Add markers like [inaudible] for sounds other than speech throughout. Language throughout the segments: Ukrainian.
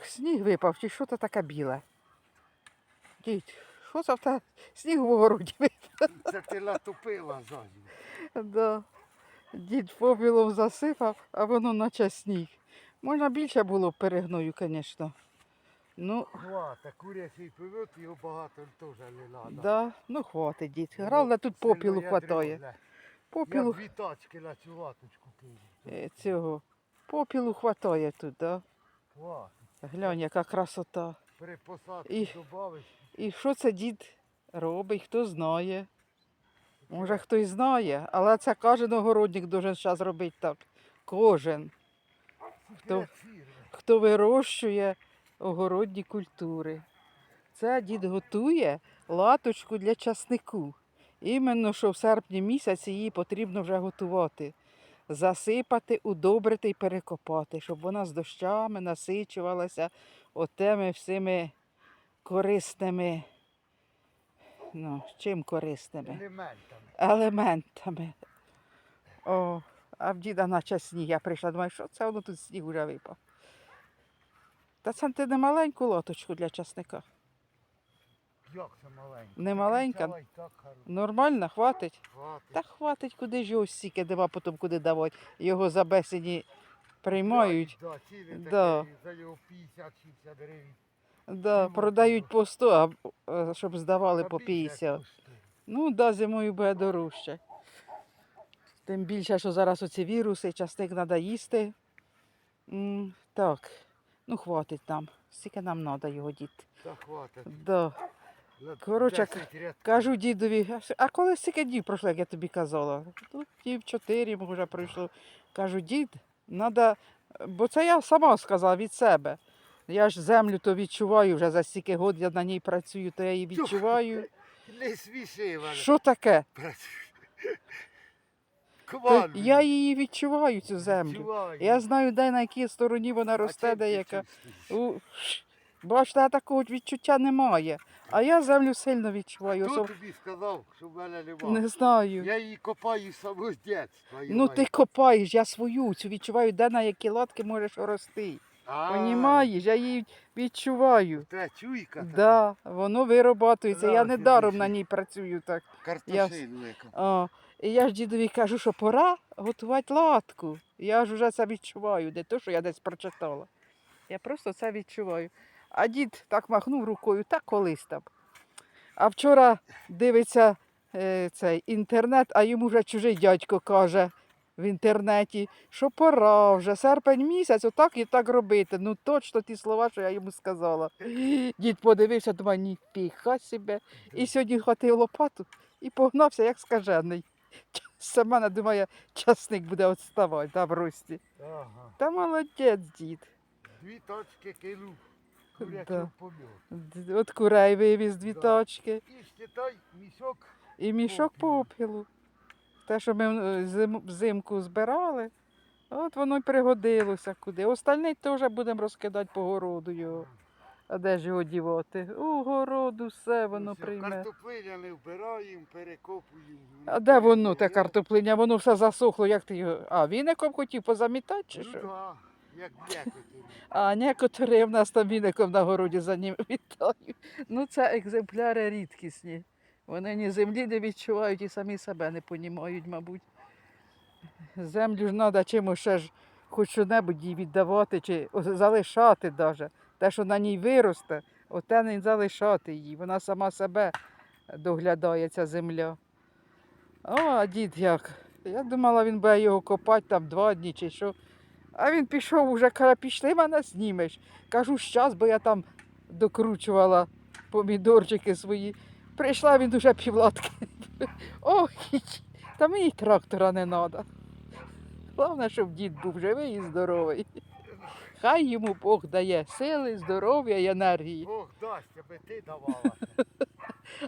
Ох, сніг випав, чи що то таке біле? Дідь, що це в те сніг в огороді випав? Це ти натопила ззаді. Да. Дід попілом засипав, а воно наче сніг. Можна більше було б перегною, звісно. Ну, Хвата, курячий пивот, його багато теж не треба. да, ну хватить, дід. Головне тут попілу хватає. Попілу Я дві тачки на цю латочку кинув. е, цього. Попілу хватає тут, да? Хватить. Глянь, яка красота. При посадці І-. І що це дід робить, хто знає. Може хтось знає, але це кожен огородник дуже зараз робити так. Кожен, фірми. хто вирощує огородні культури. Це дід готує латочку для часнику. Іменно що в серпні місяці її потрібно вже готувати. Засипати, удобрити і перекопати, щоб вона з дощами насичувалася отими всіми корисними. Ну, чим корисними? Елементами. елементами. О, а в діда наче сніг. Я прийшла, думаю, що це воно тут сніг уже випав. Та це ти не маленьку лоточку для часника. Як це маленька? Не маленька? Нормально, хватить? Хватить. Та хватить, куди ж його стільки, нема потім куди давати. Його за бесені приймають. Да, ціни Да. такі, за його 50-60 гривень. Да, Нема продають по 100, а е, щоб здавали по 50. Ну, да, зимою буде дорожче. Тим більше, що зараз оці віруси, частик треба їсти. М, так, ну хватить нам. Скільки нам треба його діти. Та хватить. Да. На Коротше, Кажу дідові, «А коли стільки днів пройшло, як я тобі казала? Тут днів чотири вже пройшло. Кажу, дід, треба, бо це я сама сказала від себе. Я ж землю то відчуваю вже за стільки років я на ній працюю, то я її відчуваю. Не сміши мене. Що таке? То я її відчуваю, цю землю. відчуваю. Я знаю, де на якій стороні вона росте, де яка. Бачите, такого відчуття немає. А я землю сильно відчуваю. Хто тобі сказав, що в мене немає? Не знаю. Я її копаю само з дитинства. Ну ти копаєш, я свою цю відчуваю, де на які латки можеш рости. Понімаєш, я її відчуваю. Те чуйка така. Да, воно виробатується. Я не даром на ній працюю так. Картошину і я ж дідові кажу, що пора готувати латку. Я ж вже це відчуваю, не то, що я десь прочитала. Я просто це відчуваю. А дід так махнув рукою, так колись там. А вчора дивиться е, цей інтернет, а йому вже чужий дядько каже в інтернеті, що пора вже, серпень місяць, отак і так робити. Ну точно ті слова, що я йому сказала. Дід подивився, думає, ніфіга себе. І сьогодні хватив лопату і погнався, як скажений. Мене думає, часник буде відставати да, в рості. Ага. Та молодець, дід. Дві точки кинув. Да. Д- От курей вивіз дві Да. точки. І считай мішок. І мішок Попілу. попілу. Те, що ми е, зим- взимку збирали, от воно й пригодилося куди. Остальний теж будемо розкидати по городу його. А де ж його дівати? У городу все воно Ось, прийме. Картоплиня не вбираємо, перекопуємо. А де воно, те картоплиня? Воно все засохло, як ти його. А віником хотів позамітати чи Ну що? да, як. А некоторі в нас там віником на городі за ним [laughs] вітають. Ну, це екземпляри рідкісні. Вони ні землі не відчувають і самі себе не понімають, мабуть. Землю ж треба чимось ще ж хоч що-небудь їй віддавати чи залишати навіть. Те, що на ній виросте, оте не залишати її. Вона сама себе доглядає, ця земля. О, а дід як. Я думала, він буде його копати там два дні чи що. А він пішов уже, каже, пішли мене знімеш. Кажу, щас, бо я там докручувала помідорчики свої. Прийшла він уже півлатки. [laughs] Ох, та мені трактора не треба. Головне, щоб дід був живий і здоровий. Хай йому Бог дає сили, здоров'я і енергії. Бог дасть, аби ти давала.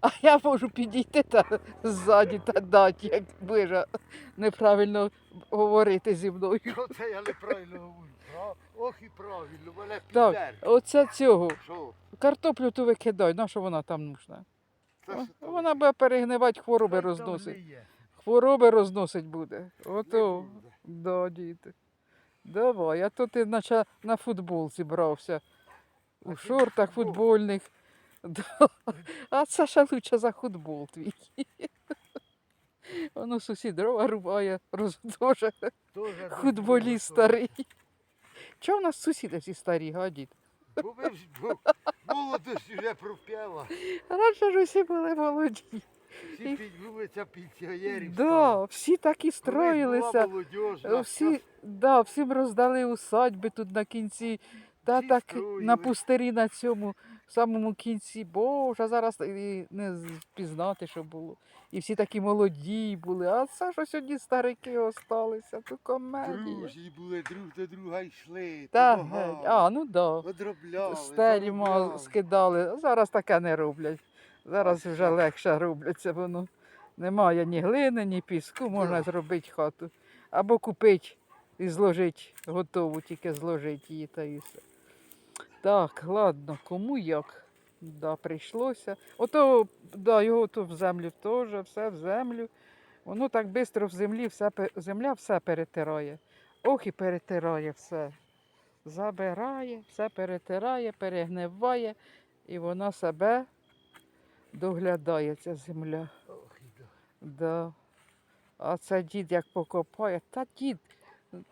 А я можу підійти та ззаді та дати, як вижа неправильно говорити зі мною. Оце я неправильно говорю. Прав- Ох і правильно, мене Так, оце цього. Що? Картоплю ту викидай, на що вона там нужна? Це О, що там? Вона буде перегнивати, хвороби там розносить. гниє. Хвороби розносить буде. Не Ото, буде. да, діти. Давай, а то ти наче на футбол зібрався. у А шортах футбол? футбольних. [laughs] Да. А це ще лучше за футбол твій. [laughs] Воно сусід дрова рубає, роздоже. Футболіст старий. Чого в нас сусіди всі старі, гадіть? Бо ви ж бо молодость вже проп'яла. Раніше ж усі були молоді. Всі під вулиця пенсіонерів. Да, всі так і строїлися. Молодіжна, Всі, да, всім роздали усадьби тут на кінці. Та Всі так строїли. на пустирі на цьому самому кінці. Боже, зараз і не впізнати, що було. І всі такі молоді були. А це ж ось одні старики осталися, то комедія. Дружні були, друг до друга йшли. Та геть. А, ну да. Одробляли. Стелі ма скидали. Зараз таке не роблять. Зараз вже легше робляться воно. Немає ні глини, ні піску, можна зробити хату. Або купити і зложити готову, тільки зложити її та і все. Так, ладно, кому як. Да, прийшлося. Ото, да, його то в землю теж, все в землю. Воно так швидко в землі, все, земля все перетирає. Ох і перетирає все. Забирає, все перетирає, перегниває, і вона себе доглядає, ця земля. Ох, да. Да. А це дід як покопає, та дід,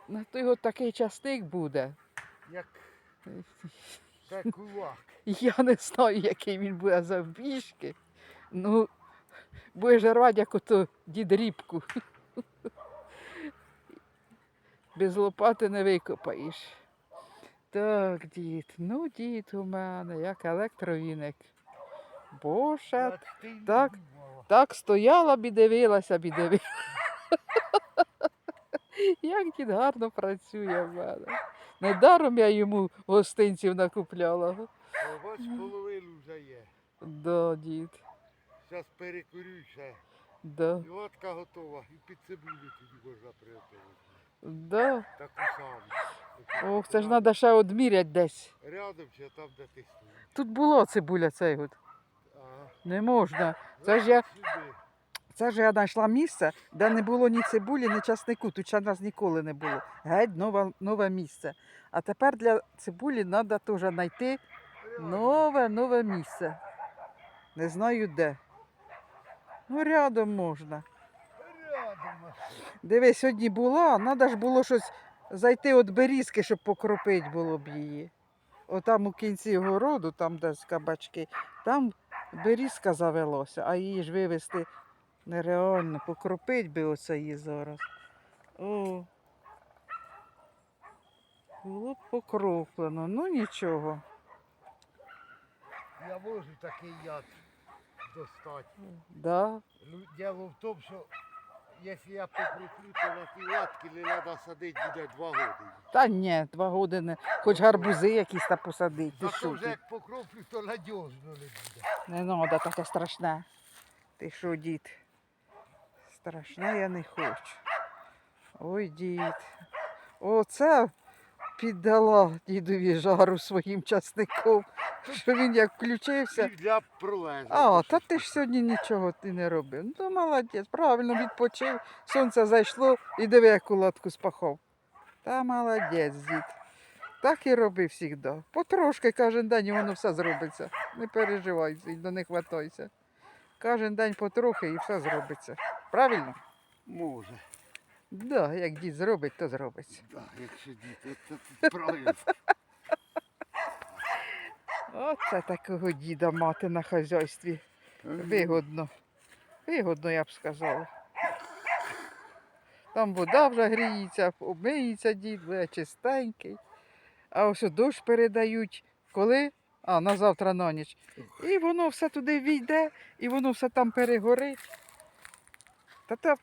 на то його такий часник буде. Як це кулак. Я не знаю, який він буде завбіжки. Ну, будеш рвати, як ото дід рібку. Без лопати не викопаєш. Так, дід, ну дід у мене, як електровіник. Боже, Як так. так стояла б і дивилася б і дивилася. Як дід гарно працює в мене. Недаром я йому гостинців накупляла. Бач, половину вже є. Да, дід. Зараз перекурю ще. Да, І лодка готова. І під цибулю тоді можна приготувати. да. Таку саму. Ох, це ж треба ще одміряти десь. Рядом чи там, де ти стоїш. Тут була цибуля цей год. Ага. Не можна. Це ж я, Сюди. Це ж я знайшла місце, де не було ні цибулі, ні часнику. Тут ще нас ніколи не було. Геть нове, нове місце. А тепер для цибулі треба теж знайти нове, нове місце. Не знаю де. Ну, рядом можна. Рядом. Диви, сьогодні була, треба ж було щось зайти від берізки, щоб покропити було б її. Отам у кінці городу, там десь кабачки, там берізка завелося, а її ж вивезти нереально, покропити би оце її зараз. О. Було б покроплено, ну нічого. Я можу такий яд достати. Да. Діло в тому, що якщо я покруплю, то на ті латки не треба садити буде два роки. Та ні, два години, хоч гарбузи якісь та посадити. Ти Зато вже як покроплю, то надіжно не буде. Не треба таке страшне. Ти що, дід? Страшне я не хочу. Ой, дід. Оце піддала дідові жару своїм часником, що він як включився. Для пролежу. А, та ти ж сьогодні нічого ти не робив. Ну, то молодець, правильно відпочив, сонце зайшло і диви, яку латку спахав. Та молодець, дід. Так і роби завжди. Потрошки кожен день і воно все зробиться. Не переживай, сильно не хватайся. Кожен день потрохи і все зробиться. Правильно? Може. Да, як дід зробить, то зробиться. Так, якщо діти, то тут правильно. Оце такого діда мати на хазяйстві. Вигодно. Вигодно, я б сказала. Там вода вже гріється, обмиється дід, буде чистенький. А ось дощ передають. Коли? А, на завтра на ніч. І воно все туди війде, і воно все там перегорить. Та та,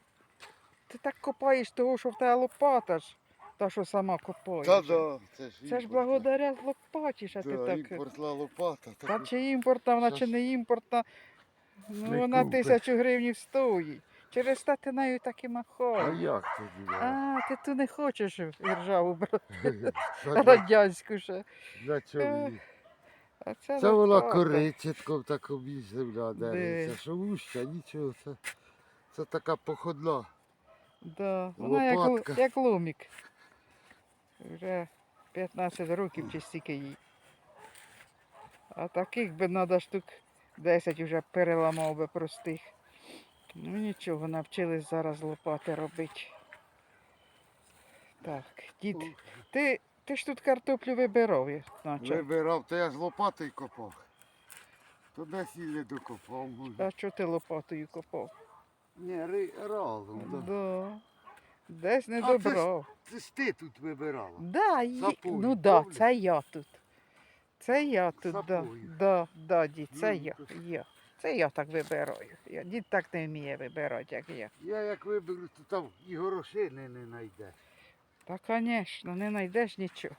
ти так копаєш того, що в тебе лопата ж, та що сама копаєш. Та да, це ж Це ж благодаря лопаті, що ти Да, так. імпортна лопата. Та чи імпортна, вона Щас чи не імпортна, ну вона купиш. тисячу гривень стоїть. Через те ти нею так і А махаєш. як тоді? да? А, ти ту не хочеш ржаву брати, Та [laughs] для- радянську ще. Для чого її? А це, Це вона лопата. коричетком такому земля Де? дереться. Що вуща, нічого. Це, це така походна. Да. Вона як, Лопатка. як ломік. Вже 15 років чи стільки їй. А таких би треба штук 10 вже переламав би простих. Ну нічого, навчились зараз лопати робити. Так, дід, ти, ти ж тут картоплю вибирав, наче. Вибирав, то я з лопатою копав. То десь і не докопав. А що ти лопатою копав? Ри- разом. Да. Да. Десь не А це ж- добрав. Це ж ти тут вибирала. Да, Сапою, ну да, це я тут. Це я тут, да. Сапою. Да, да, дід, це Ну, я, то я. Це я так вибираю. Я, дід так не вміє вибирати, як я. Я як виберу, то там і горошини не знайдеш. Та, звісно, не знайдеш нічого.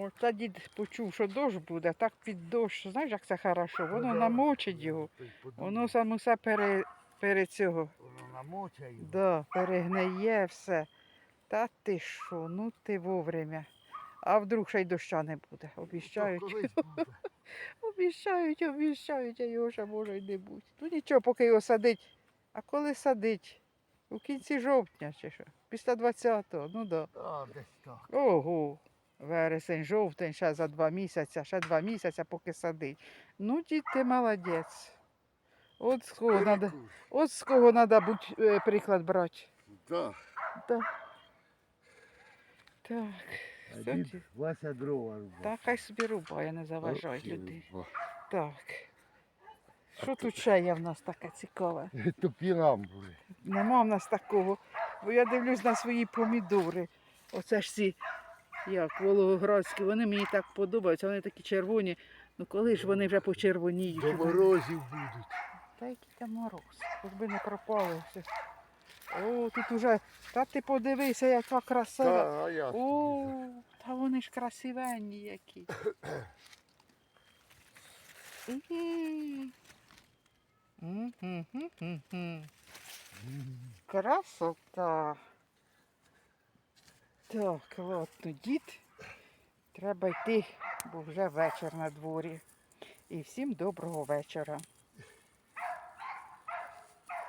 Оце дід почув, що дощ буде, так під дощ, знаєш, як це хорошо, воно Ну, намочить його, воно сам усе пере, пере цього, Воно намочає. його. да, перегниє все. Та ти що, ну ти вовремя. А вдруг ще й доща не буде, обіщають. буде. [laughs] Обіщають, обіщають, а його ще може й не бути. Ну нічого, поки його садить. А коли садить? У кінці жовтня чи що? Після 20-го, ну да. Так. Ого. Вересень, жовтень, ще за два місяці, ще два місяці, поки садить. Ну, дід, ти молодець. От з кого надо, от з кого треба будь, е, приклад брати. Да. Да. Так, А дід. Вася дрова рубав. так хай собі рубає, не заважай людей. Так. Що тут ще є в нас таке цікаве? [laughs] Топірамбури. Нема в нас такого. Бо я дивлюсь на свої помідори. Оце ж ці, як волгоградські, вони мені так подобаються, вони такі червоні. Ну коли ж вони вже почервоніють? До морозів будуть. Та який там мороз, хоч би не пропали все. О, тут уже, та ти подивися, яка краса. Та, а я О, та вони ж красивенні які. Красота. Так, ладно, дід. Треба йти, бо вже вечір на дворі. І всім доброго вечора.